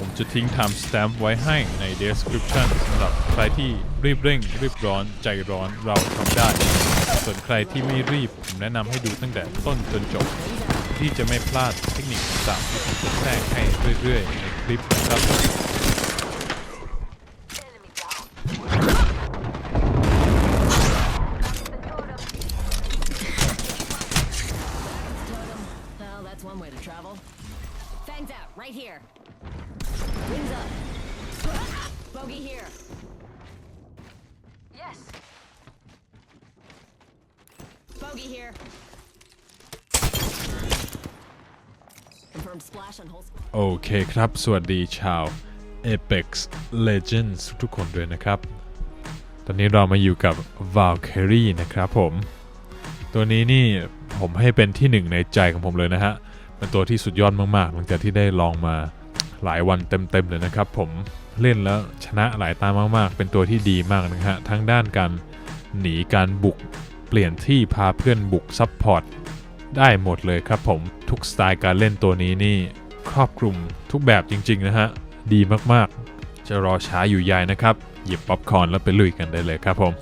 ผมจะทิ้ง time stamp ไว้ให้ใน description สำหรับใครที่รีบเร่ง รีบร้อนใจร้อนเราทำได้ ส่วนใครที่ไม่รีบ ผมแนะนำให้ดูตั้งแต่ต้นจนจบ ที่จะไม่พลาดเทคนิคต่างๆที่ผมจะแทรกให้เรื่อยๆในคลิปนะครับ Bogey here. Confirm splash on whole squad. โอเคครับ สวัสดีชาว Apex Legends ทุกคนด้วยนะครับ ตอนนี้เรามาอยู่กับ Valkyrie นะครับผม ตัวนี้นี่ผมให้เป็นที่หนึ่งในใจของผมเลยนะฮะ เป็นตัวที่สุดยอดมากๆ หลังจากที่ได้ลองมาหลายวันเต็มๆเลยนะครับผมเล่นแล้วชนะหลายตามากๆ เป็นตัวที่ดีมากนะฮะ ทั้งด้านการหนีการบุก เปลี่ยนที่พาเพื่อนบุกซับพอร์ตได้หมดเลยครับผมทุกสไตล์การเล่นตัวนี้นี่ ครอบคลุมทุกแบบจริงๆนะฮะ ดีมากๆ จะรอช้าอยู่ใหญ่นะครับ หยิบป๊อปคอร์นแล้วไปลุยกันได้เลยครับผม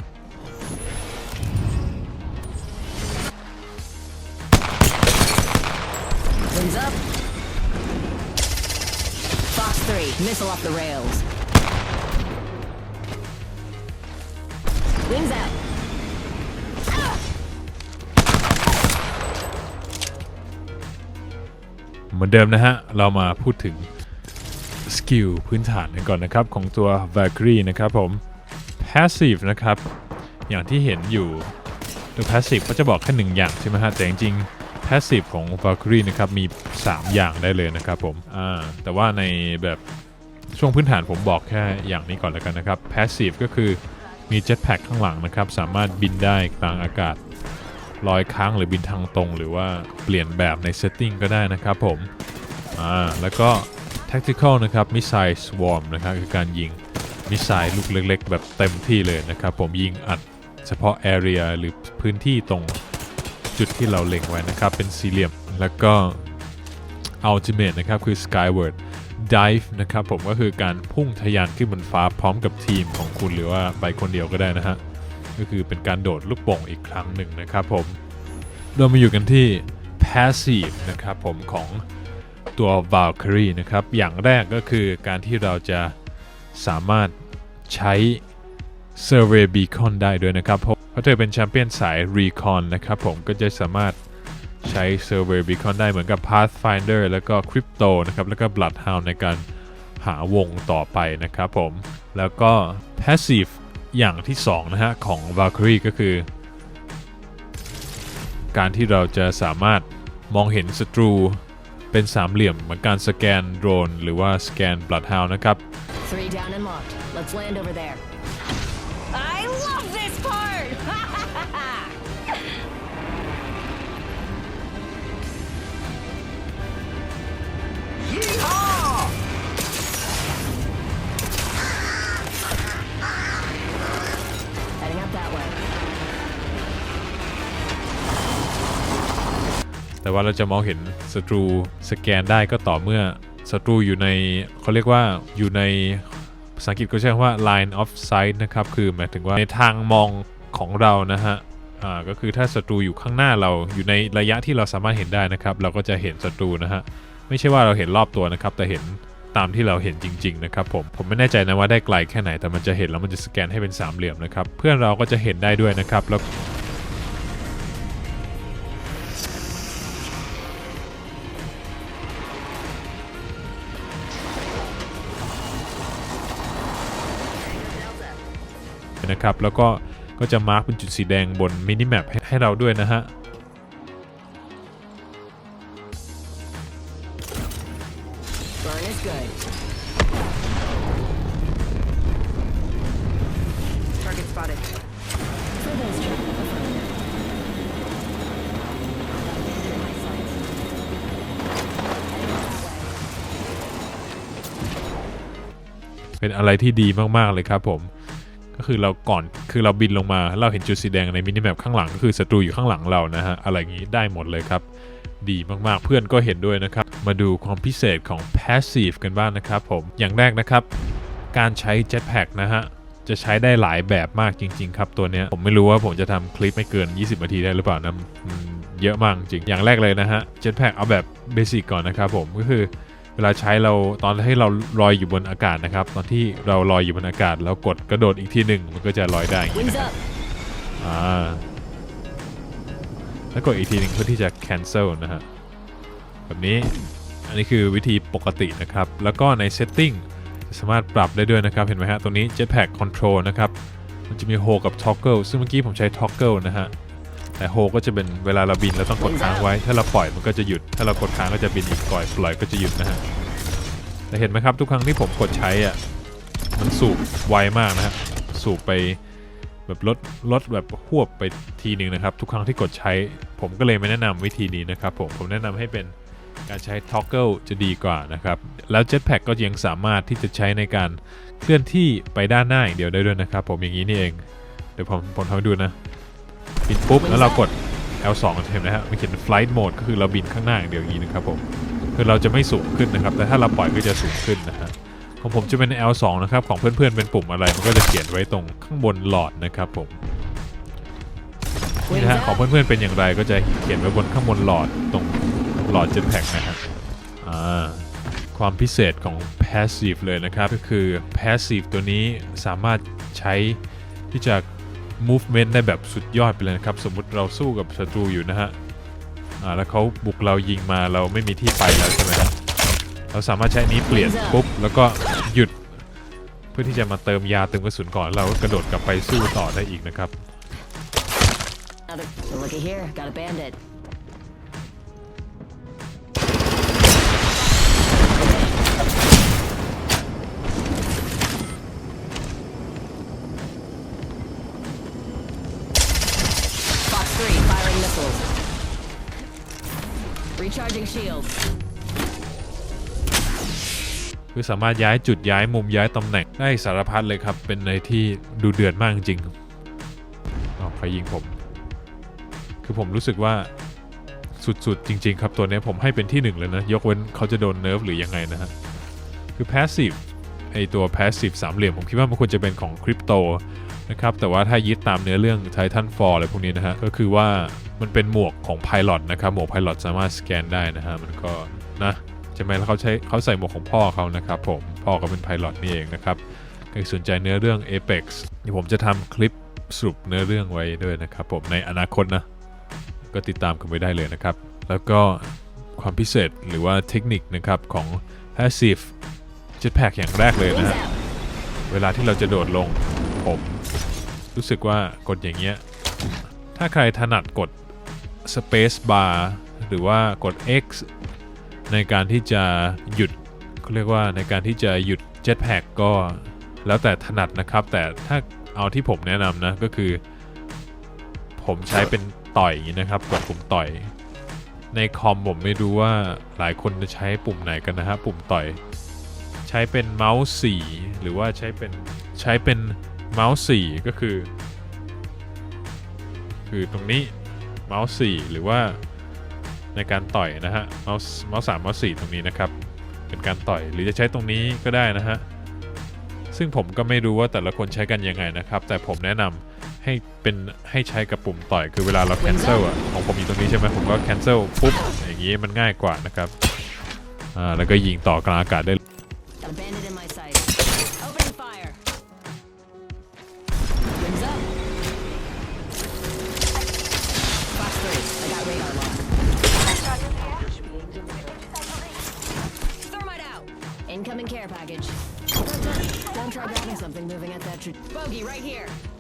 3, missile off the rails. Wings out. เหมือนเดิมนะฮะ เรามาพูดถึงสกิลพื้นฐานกันก่อนนะครับ ของตัว Valkyrie นะครับผม Passive นะครับ อย่างที่เห็นอยู่ตัว Passive ก็จะบอกแค่หนึ่งอย่างใช่ไหมฮะ แต่จริงๆ Passive ของ Valkyrie นะครับมี 3 อย่างได้เลยนะครับผมอ่าแต่ว่าในแบบช่วงพื้นฐานผมบอกแค่อย่างนี้ก่อนแล้วกันนะครับ Passive ก็คือมี Jetpack ข้างหลังนะครับ สามารถบินได้กลางอากาศ ลอยค้างหรือบินทางตรง หรือว่าเปลี่ยนแบบในเซตติ้งก็ได้นะครับผมอ่าแล้วก็ tactical นะครับ missile swarm นะครับคือการยิงมิสไซล์ลูกเล็ก ๆ แบบเต็มที่เลยนะครับ ผมยิงอัดเฉพาะ area หรือพื้นที่ตรงจุดที่เราเล็งไว้นะครับ เป็นสี่เหลี่ยมแล้วก็ ultimate นะครับคือ skyward dive นะครับผมก็คือการพุ่งทะยานขึ้นบนฟ้าพร้อมกับทีมของคุณหรือว่าไปคนเดียวก็ได้นะฮะ ก็คือเป็นการโดดลูกโป่งอีกครั้งหนึ่งนะครับผมเรามาอยู่กันที่ passive นะครับผมของตัว Valkyrie นะครับ อย่างแรกก็คือการที่เราจะสามารถใช้ Survey Beacon ได้ด้วยนะครับเพราะเธอเป็นแชมเปี้ยนสาย Recon นะครับผมก็จะสามารถใช้ Survey Beacon ได้เหมือนกับ Pathfinder แล้วก็ Crypto นะครับ แล้วก็ Bloodhound ในการหาวงต่อไปนะครับผม แล้วก็ Passive อย่างที่2นะฮะของ Valkyrie ก็คือ การที่เราจะสามารถมองเห็นศัตรูเป็นสามเหลี่ยมเหมือนการสแกนโดรน หรือว่าสแกน Bloodhound นะครับ Three down and locked. Let's land over there. I love this แต่ว่าเราจะมองเห็นศัตรูสแกนได้ก็ต่อเมื่อศัตรูอยู่ในเขาเรียกว่าอยู่ในภาษาอังกฤษก็ใช้คำว่า line of sight นะครับ คือหมายถึงว่าในทางมองของเรานะฮะอ่าก็คือถ้าศัตรูอยู่ข้างหน้าเราอยู่ในระยะที่เราสามารถเห็นได้นะครับ เราก็จะเห็นศัตรูนะฮะไม่ใช่ว่าเราเห็นรอบตัวนะครับ แต่เห็นตามที่เราเห็นจริง ๆ นะครับผมผมไม่แน่ใจนะว่าได้ไกลแค่ไหนแต่มันจะเห็นแล้วมันจะสแกนให้เป็นสามเหลี่ยมนะครับ เพื่อนเราก็จะเห็นได้ด้วยนะครับแล้ว นะครับ แล้วก็ก็จะมาร์กเป็นจุดสีแดงบนมินิแมปให้เราด้วยนะฮะเป็นอะไรที่ดีมาก ๆ เลยครับผม คือเราก่อนคือเราบินลงมา เราเห็นจุดสีแดงในมินิแมปข้างหลังก็คือศัตรูอยู่ข้างหลังเรานะฮะอะไรอย่างนี้ได้หมดเลยครับ ดีมากๆเพื่อนก็เห็นด้วยนะครับ มาดูความพิเศษของ Passive กันบ้างนะครับผมอย่างแรกนะครับ การใช้ Jetpack นะฮะจะใช้ได้หลายแบบมากจริง ๆ ครับตัวเนี้ยผมไม่รู้ว่าผมจะทำคลิปไม่เกิน 20 นาทีได้หรือเปล่านะเยอะมากจริงอย่างแรกเลยนะฮะ Jetpack เอาแบบเบสิกก่อนนะครับผมก็คือ เวลาใช้เราตอนที่เราลอยอยู่บนอากาศนะครับ ตอนที่เราลอยอยู่บนอากาศแล้วกดกระโดดอีกทีหนึ่งมันก็จะลอยได้อย่างนี้ Wings นะครับ up. อ่าแล้วกดอีกทีหนึ่งเพื่อที่จะ cancel นะฮะแบบนี้อันนี้คือวิธีปกตินะครับ แล้วก็ใน setting จะสามารถปรับได้ด้วยนะครับ เห็นไหมฮะตรงนี้ jetpack control นะครับ มันจะมี hold กับ toggle ซึ่งเมื่อกี้ผมใช้ toggle นะฮะ แต่ hold ก็จะเป็นเวลาเราบินเราต้องกดค้างไว้ ถ้าเราปล่อยมันก็จะหยุด ถ้าเรากดค้างก็จะบินอีกปล่อยปล่อยก็จะหยุดนะฮะแต่เห็นไหมครับทุกครั้งที่ผมกดใช้อะมันสูบไวมากนะฮะสูบไปแบบลดลดแบบหวบไปทีหนึ่งนะครับ ทุกครั้งที่กดใช้ ผมก็เลยไม่แนะนำวิธีนี้นะครับผมผมแนะนำให้เป็นการใช้ toggle จะดีกว่านะครับ แล้ว jetpack ก็ยังสามารถที่จะใช้ในการเคลื่อนที่ไปด้านหน้าอย่างเดียวได้ด้วยนะครับ ผมอย่างนี้นี่เอง เดี๋ยวผมผมทำให้ดูนะ บินปุ๊บแล้วเรากด L2 เห็นไหมฮะมันเขียน flight mode ก็คือเราบินข้างหน้าอย่างเดียวอย่างนี้นะครับผมคือเราจะไม่สูงขึ้นนะครับ แต่ถ้าเราปล่อยก็จะสูงขึ้นนะฮะของผมจะเป็น L2 นะครับ ของเพื่อนๆเป็นปุ่มอะไร มันก็จะเขียนไว้ตรงข้างบนหลอดนะครับผมนี่ Wings นะฮะของ up. เพื่อนๆเป็นอย่างไรก็จะเขียนไว้บนข้างบนหลอดตรงหลอด Jetpack นะครับอ่าความพิเศษของ Passive เลยนะครับ ก็คือ Passive ตัวนี้สามารถใช้ที่จะ movement ได้แบบสุดยอดไปเลยนะครับ สมมุติเราสู้กับศัตรูอยู่นะฮะอ่าแล้วเขาบุกเรายิงมาเราไม่มีที่ไปแล้วใช่ไหมครับเราสามารถใช้นนี้เปลี่ยนปุ๊บแล้วก็หยุด เพื่อที่จะมาเติมยาเติมกระสุนก่อนเราก็กระโดดกลับไปสู้ต่อได้อีกนะครับ Recharging shields. คือสามารถย้ายจุดย้ายมุมย้ายตำแหน่งได้สารพัดเลยครับ เป็นในที่ดูเดือดมากจริงๆอ้าวใครยิงผม คือผมรู้สึกว่าสุดๆ จริง ๆ ครับ ตัวนี้ผมให้เป็นที่หนึ่งเลยนะ ยกเว้นเขาจะโดนเนิร์ฟหรือยังไงนะฮะ คือ passive ไอตัว passive สามเหลี่ยม ผมคิดว่ามันควรจะเป็นของคริปโตนะครับ แต่ว่าถ้ายึดตามเนื้อเรื่อง Titanfall อะไรพวกนี้นะฮะ ก็คือว่า มันเป็นหมวกของ Pilot นะครับ หมวก Pilot สามารถสแกนได้นะฮะ มันก็นะใช่ไหมแล้วเขาใช้เขาใส่หมวกของพ่อเขานะครับผม พ่อก็เป็นพลอตนี่เองนะครับใครสนใจเนื้อเรื่อง Apex เดี๋ยวผมจะทำคลิปสรุปเนื้อเรื่องไว้ด้วยนะครับผม ในอนาคตนะ ก็ติดตามกันไว้ได้เลยนะครับ แล้วก็ความพิเศษหรือว่าเทคนิคนะครับของ Passive Jetpack อย่างแรกเลยนะฮะ เวลาที่เราจะโดดลงผม รู้สึกว่ากดอย่างเงี้ย ถ้าใครถนัดกด Space Bar หรือว่ากด X ในการที่จะหยุดเขาเรียกว่าในการที่จะหยุด Jetpack ก็แล้วแต่ถนัดนะครับ แต่ถ้าเอาที่ผมแนะนำนะก็คือ ผมใช้เป็นต่อยอย่างนี้นะครับ กดปุ่มต่อย ในคอมผมไม่รู้ว่าหลายคนจะใช้ปุ่มไหนกันนะฮะปุ่มต่อย ใช้เป็นเมาส์สีหรือว่าใช้เป็นใช้เป็นเมาส์สีก็คือ คือตรงนี้ เมาส์สีหรือว่าในการต่อยนะฮะเมาส์เมาส์สามเมาส์สี่ตรงนี้นะครับเป็นการต่อยหรือจะใช้ตรงนี้ก็ได้นะฮะซึ่งผมก็ไม่รู้ว่าแต่ละคนใช้กันยังไงนะครับ แต่ผมแนะนำให้เป็นให้ใช้กับปุ่มต่อยคือเวลาเรา cancel อะของผมมีตรงนี้ใช่ไหมผมก็ cancel ปุ๊บอย่างนี้มันง่ายกว่านะครับอ่าแล้วก็ยิงต่อกลางอากาศได้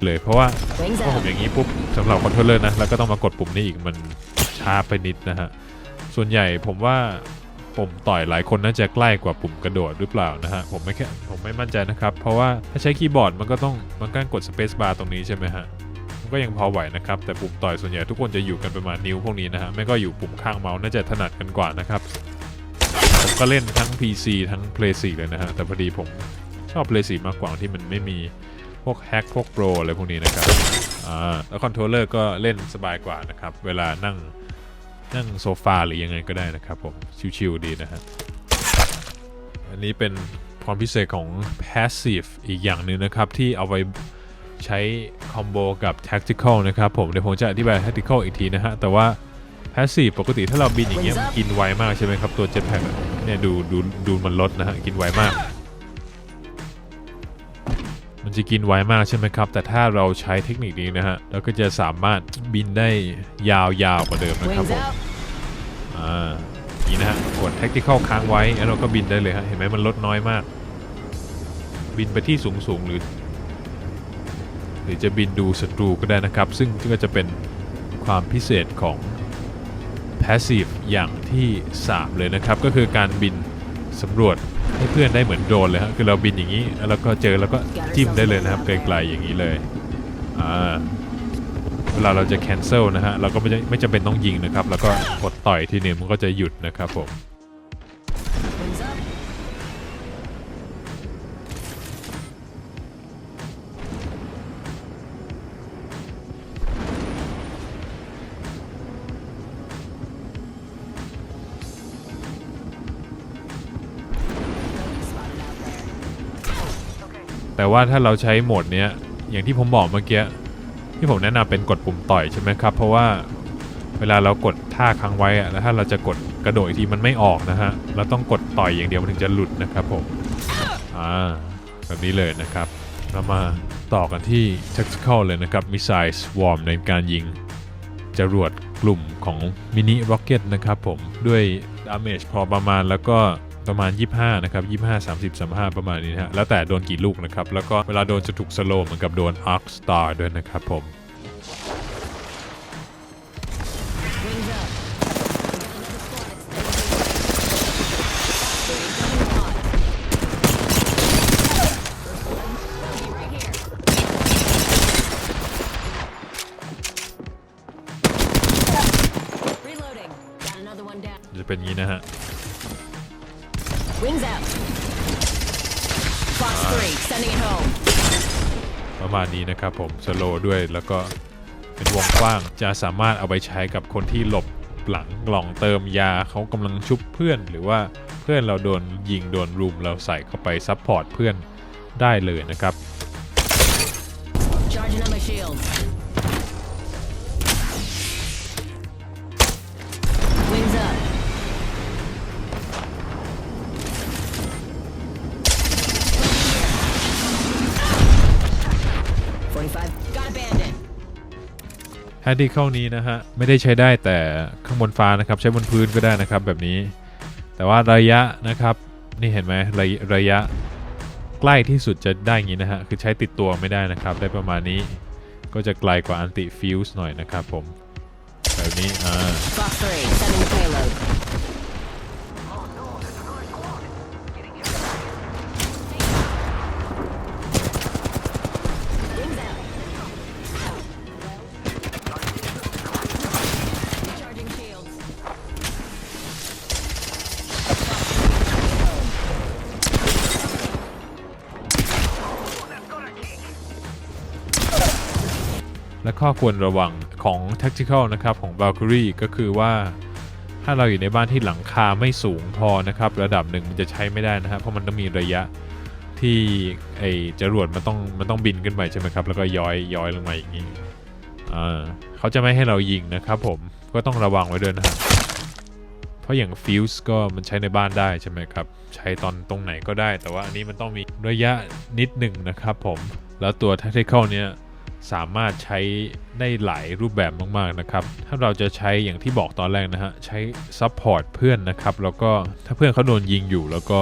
เลยเพราะว่า Wings พอผม out. อย่างนี้ปุ๊บสำหรับคอนโทรลเลอร์นะแล้วก็ต้องมากดปุ่มนี้อีกมันช้าไปนิดนะฮะ ส่วนใหญ่ผมว่าปุ่มต่อยหลายคนน่าจะใกล้กว่าปุ่มกระโดดหรือเปล่านะฮะ ผมไม่แค่ผมไม่มั่นใจนะครับ เพราะว่าถ้าใช้คีย์บอร์ดมันก็ต้องมันก็กด Space Bar ตรงนี้ใช่ไหมฮะมันก็ยังพอไหวนะครับ แต่ปุ่มต่อยส่วนใหญ่ทุกคนจะอยู่กันประมาณนิ้วพวกนี้นะฮะไม่ก็อยู่ปุ่มข้างเมาส์น่าจะถนัดกันกว่านะครับผมก็เล่นทั้ง PC ทั้ง Play 4เลยนะฮะแต่พอดีผมชอบ Play 4มากกว่าที่มันไม่มีพ วกแฮกพวกโปรอะไรพวกนี้นะครับอ่าแล้วคอนโทรลเลอร์ก็เล่นสบายกว่านะครับ เวลานั่งนั่งโซฟาหรือยังไงก็ได้นะครับผม ชิวๆดีนะฮะอันนี้เป็นความพิเศษของ passive อีกอย่างหนึ่งนะครับ ที่เอาไว้ใช้คอมโบกับ tactical นะครับผม เดี๋ยวผมจะอธิบาย tactical อีกทีนะฮะ แต่ว่า passive ปกติถ้าเราบินอย่างเงี้ยมันกินไวมากใช่ไหมครับ ตัว jetpack เนี่ยดูดูดูมันลดนะฮะ กินไวมาก จะกินไวมากใช่ไหมครับ แต่ถ้าเราใช้เทคนิคนี้นะฮะ เราก็จะสามารถบินได้ยาวๆกว่าเดิมนะครับผมอ่านี่นะฮะกด tactical ค้างไว้แล้วเราก็บินได้เลยฮะ เห็นไหมมันลดน้อยมาก บินไปที่สูงสูงๆหรือ หรือจะบินดูศัตรูก็ได้นะครับ ซึ่งก็จะเป็นความพิเศษของ passive อย่างที่ 3 เลยนะครับ ก็คือการบินสำรวจ ให้เพื่อนได้เหมือนโดรนเลยฮะคือเราบินอย่างนี้ แล้วก็เจอแล้วก็จิ้มได้เลยนะครับไกลๆอย่างนี้เลยอ่าเวลาเราจะ cancel นะฮะเราก็ไม่จำไม่จำเป็นต้องยิงนะครับ แล้วก็กดต่อยทีนึงมันก็จะหยุดนะครับผม แต่ว่าถ้าเราใช้โหมดเนี้ยอย่างที่ผมบอกเมื่อกี้ที่ผมแนะนำเป็นกดปุ่มต่อยใช่ไหมครับ เพราะว่าเวลาเรากดท่าค้างไว้อะแล้วถ้าเราจะกดกระโดดอีกทีมันไม่ออกนะฮะเราต้องกดต่อยอย่างเดียวมันถึงจะหลุดนะครับผมอ่าแบบนี้เลยนะครับ เรามาต่อกันที่ tactical เลยนะครับ missile swarm ในการยิงจรวดกลุ่มของมินิร็อกเก็ตนะครับผมด้วย damage พอประมาณแล้วก็ ประมาณ 25นะครับ25 30 35 ประมาณนี้นะฮะแล้วแต่โดนกี่ลูกนะครับ แล้วก็เวลาโดนจะถูกสโลว์เหมือนกับโดน Arc Star ด้วยนะครับผม Wings up. Another squad at steady. Incoming pod. First one, bogey right here. Reloading. Got another one down. จะเป็นอย่างนี้นะฮะ Wings out. Fox 3, sending it home. ประมาณนี้นะครับผมสโลว์ด้วยแล้วก็เป็นวงกว้างจะสามารถเอาไปใช้กับคนที่หลบหลังกล่องเติมยาเขากำลังชุบเพื่อน หรือว่าเพื่อนเราโดนยิงโดนรุมเราใส่เข้าไปซับพอร์ตเพื่อนได้เลยนะครับ Charging on my shields. 45. แฮนดี้เข้านี้นะฮะ ไม่ได้ใช้ได้แต่ข้างบนฟ้านะครับ ใช้บนพื้นก็ได้นะครับแบบนี้ แต่ว่าระยะนะครับ นี่เห็นไหมระระยะใกล้ที่สุดจะได้องี้นะฮะ คือใช้ติดตัวไม่ได้นะครับ ได้ประมาณนี้ก็จะไกลกว่าอันติฟิวส์หน่อยนะครับผมแบบนี้อ่า และข้อควรระวังของ Tactical นะครับของ Valkyrie ก็คือว่า ถ้าเราอยู่ในบ้านที่หลังคาไม่สูงพอนะครับ ระดับหนึ่งมันจะใช้ไม่ได้นะครับเพราะมันต้องมีระยะที่ไอจรวดมันต้องมันต้องบินขึ้นไปใช่ไหมครับ แล้วก็ย้อยย้อยลงมาอย่างนี้อ่าเขาจะไม่ให้เรายิงนะครับผมก็ต้องระวังไว้ด้วยนะครับเพราะอย่างฟิวส์ก็มันใช้ในบ้านได้ใช่ไหมครับ ใช้ตอนตรงไหนก็ได้ แต่ว่าอันนี้มันต้องมีระยะนิดหนึ่งนะครับผมแล้วตัว Tactical เนี้ย สามารถใช้ได้หลายรูปแบบมากๆนะครับ ถ้าเราจะใช้อย่างที่บอกตอนแรกนะฮะ ใช้ซัพพอร์ตเพื่อนนะครับ แล้วก็ถ้าเพื่อนเขาโดนยิงอยู่ แล้วก็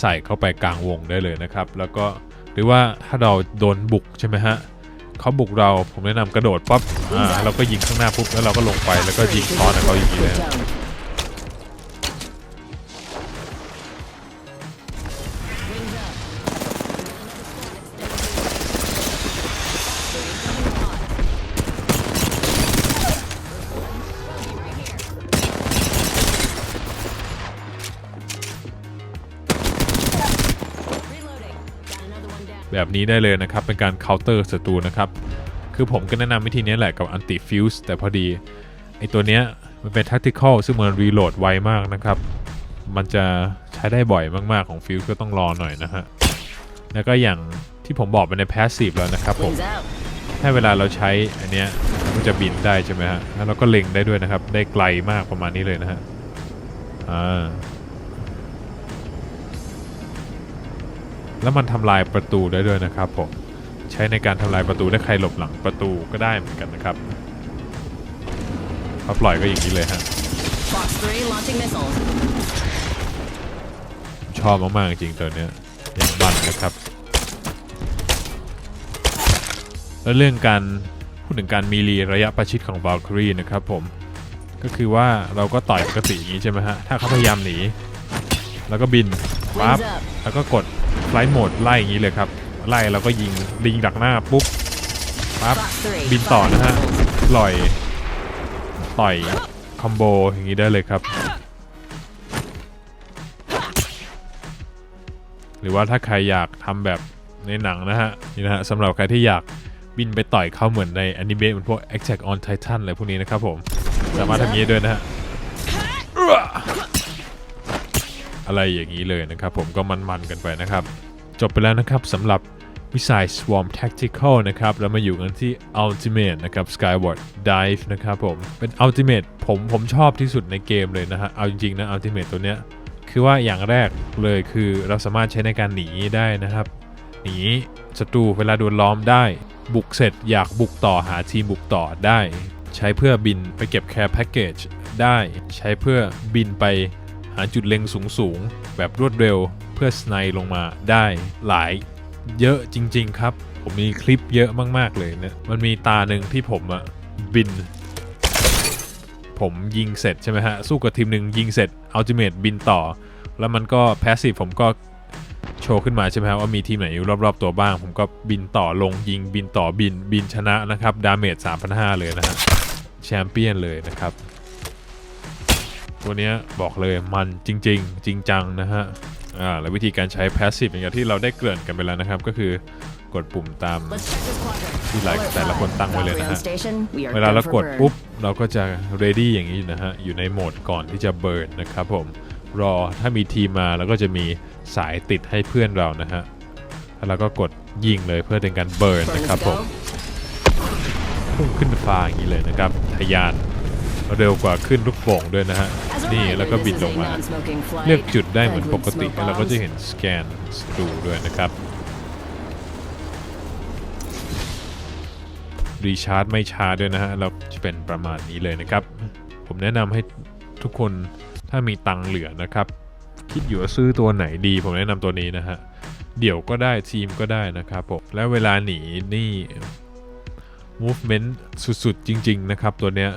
ใส่เข้าไปกลางวงได้เลยนะครับ แล้วก็หรือว่าถ้าเราโดนบุกใช่ไหมฮะเขาบุกเราผมแนะนำกระโดดปั๊บอ่าเราก็ยิงข้างหน้าปุ๊บแล้วเราก็ลงไปแล้วก็ยิงซ้อนเขาอย่างนี้เลย แบบนี้ได้เลยนะครับ เป็นการเคาน์เตอร์ศัตรูนะครับ คือผมก็แนะนำวิธีนี้แหละกับอันติฟิวส์แต่พอดี ไอตัวเนี้ยมันเป็น tactical ซึ่งมันรีโหลดไวมากนะครับ มันจะใช้ได้บ่อยมากๆของฟิวส์ก็ต้องรอหน่อยนะฮะ แล้วก็อย่างที่ผมบอกไปใน passive แล้วนะครับผมถ้าเวลาเราใช้อันเนี้ยมันจะบินได้ใช่ไหมฮะ แล้วเราก็เล็งได้ด้วยนะครับ ได้ไกลมากประมาณนี้เลยนะฮะ อ่า แล้วมันทำลายประตูได้ด้วยนะครับผม ใช้ในการทำลายประตูถ้าใครหลบหลังประตูก็ได้เหมือนกันนะครับพอปล่อยก็อย่างนี้เลยฮะชอบมากๆจริงๆตัวเนี้ยอย่างบันนะครับ แล้วเรื่องการพูดถึงการมีรีระยะประชิดของ Valkyrie นะครับผมก็คือว่าเราก็ต่อยปกติอย่างนี้ใช่ไหมฮะ ถ้าเขาพยายามหนี แล้วก็บินปั๊บแล้วก็กด Flight Mode ไล่อย่างนี้เลยครับ ไล่แล้วก็ยิงลิงดักหน้าปุ๊บปั๊บบินต่อนะฮะปล่อยต่อยคอมโบอย่างนี้ได้เลยครับ หรือว่าถ้าใครอยากทำแบบในหนังนะฮะนี่นะฮะสำหรับใครที่อยากบินไปต่อยเขาเหมือนในอนิเมะเหมือนพวก Attack on Titan อะไรพวกนี้นะครับผม สามารถทำนี้ด้วยนะฮะ อะไรอย่างนี้เลยนะครับ ผมก็มันๆกันไปนะครับ จบไปแล้วนะครับสำหรับ Missile Swarm Tactical นะครับ แล้วมาอยู่กันที่ Ultimate นะครับ Skyward Dive นะครับผม เป็น Ultimate ผมผมชอบที่สุดในเกมเลยนะฮะ เอาจริงๆนะ Ultimate ตัวเนี้ย คือว่าอย่างแรกเลยคือเราสามารถใช้ในการหนีได้นะครับ หนีศัตรูเวลาโดนล้อมได้ บุกเสร็จอยากบุกต่อหาทีมบุกต่อได้ ใช้เพื่อบินไปเก็บแคร์แพ็กเกจได้ ใช้เพื่อบินไป หาจุดเล็งสูงๆ แบบรวดเร็วเพื่อสไนลงมาได้หลายเยอะจริง ๆ ครับ ผมมีคลิปเยอะมากๆเลยเนี่ยมันมีตาหนึ่งที่ผมอะบิน ผมยิงเสร็จใช่ไหมฮะ สู้กับทีมหนึ่งยิงเสร็จอัลติเม e บินต่อ แล้วมันก็แพสซีฟผมก็โชว์ขึ้นมาใช่ไหมฮะว่ามีทีมไหนอยู่รอบๆตัวบ้าง ผมก็บินต่อลงยิงบินต่อบินบินชนะนะครับ ดาเมจ3,500 เลยนะฮะแชมเปี้ยนเลยนะครับ ตัวเนี้ยบอกเลยมันจริง ๆ จริงจังนะฮะอ่าแล้ววิธีการใช้แพสซีฟอย่างที่เราได้เกริ่นกันไปแล้วนะครับ ก็คือกดปุ่มตาม Let's check this quadrant. ที่หลาย Alert แต่ละคน five. ตั้งไว้เลยนะ Valkyrie ฮะ on station. We are เวลา good เรา for กด burn. ปุ๊บ เราก็จะ ready อย่างนี้นะฮะ อยู่ในโหมดก่อนที่จะเบิร์นนะครับผม รอถ้ามีทีมมาแล้วก็จะมีสายติดให้เพื่อนเรานะฮะ แล้วเราก็กดยิงเลยเพื่อเป็นการเบิร์น Burn นะครับ is ผม go. พุ่งขึ้นฟ้าอย่างนี้เลยนะครับ ทะยาน เร็วกว่าขึ้นลูกโป่งด้วยนะฮะ นี่แล้วก็บินลงมา เลือกจุดได้เหมือนปกติแล้วเราก็จะเห็นสแกนศัตรูด้วยนะครับรีชาร์จไม่ช้าด้วยนะฮะเราจะเป็นประมาณนี้เลยนะครับ ผมแนะนำให้ทุกคนถ้ามีตังเหลือนะครับ คิดอยู่ว่าซื้อตัวไหนดี ผมแนะนำตัวนี้นะฮะเดี่ยวก็ได้ทีมก็ได้นะครับผมแล้วเวลาหนีนี่ movement สุดๆ จริง ๆ นะครับตัวเนี้ย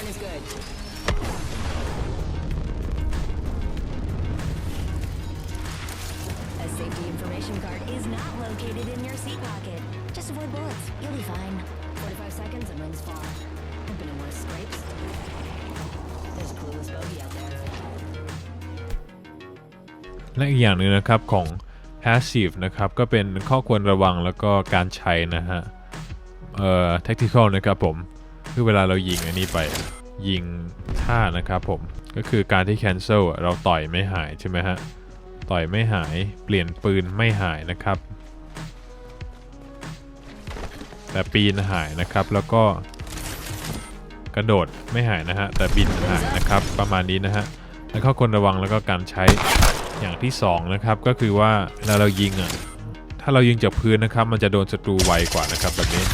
Burn is good. A safety information card is not located in your seat pocket. Just avoid bullets. You'll be fine. 45 seconds and rings far. Hoping no more scrapes. There's a clueless bogey out there. และอีกอย่างหนึ่งนะครับของ passive นะครับก็เป็นข้อควรระวังแล้วก็การใช้นะฮะเอ่อ tactical นะครับผม คือเวลาเรายิงอันนี้ไปยิงท่านะครับผม ก็คือการที่ cancel เราต่อยไม่หายใช่ไหมฮะ ต่อยไม่หายเปลี่ยนปืนไม่หายนะครับ แต่ปีนหายนะครับแล้วก็กระโดดไม่หายนะฮะ แต่บินหายนะครับ ประมาณนี้นะฮะ แล้วข้อควรระวังแล้วก็การใช้อย่างที่สองนะครับ ก็คือว่าเวลาเรายิงอะถ้าเรายิงจากพื้นนะครับ มันจะโดนศัตรูไวกว่านะครับแบบนี้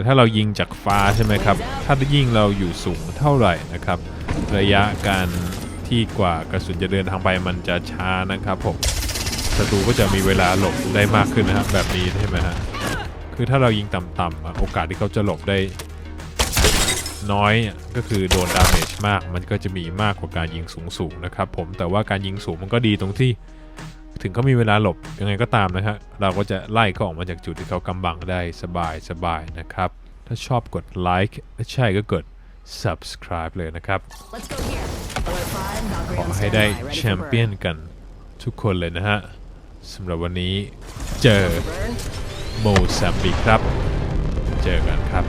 แต่ถ้าเรายิงจากฟ้าใช่ไหมครับ ถ้ายิงเราอยู่สูงเท่าไหร่นะครับ ระยะการที่กว่ากระสุนจะเดินทางไปมันจะช้านะครับผมศัตรูก็จะมีเวลาหลบได้มากขึ้นนะครับแบบนี้ใช่ไหมฮะคือถ้าเรายิงต่ำๆโอกาสที่เขาจะหลบได้ น้อยก็คือโดนดาเมจมาก มันก็จะมีมากกว่าการยิงสูงๆนะครับผมแต่ว่าการยิงสูงมันก็ดีตรงที่ ถึงเขามีเวลาหลบยังไงก็ตามนะฮะเราก็จะไล่เขาออกมาจากจุดที่เขากำบังได้สบายสบายนะครับ ถ้าชอบกดไลค์ถ้าใช่ก็กด subscribe เลยนะครับ Let's go here. Alert 5, ข Valkyrie อ on ให้ได้ standby, ready แช for มเปี้ยน burn. กันทุกคนเลยนะฮะสำหรับวันนี้เจอ Burn. โมซัมบิกครับ เจอกันครับ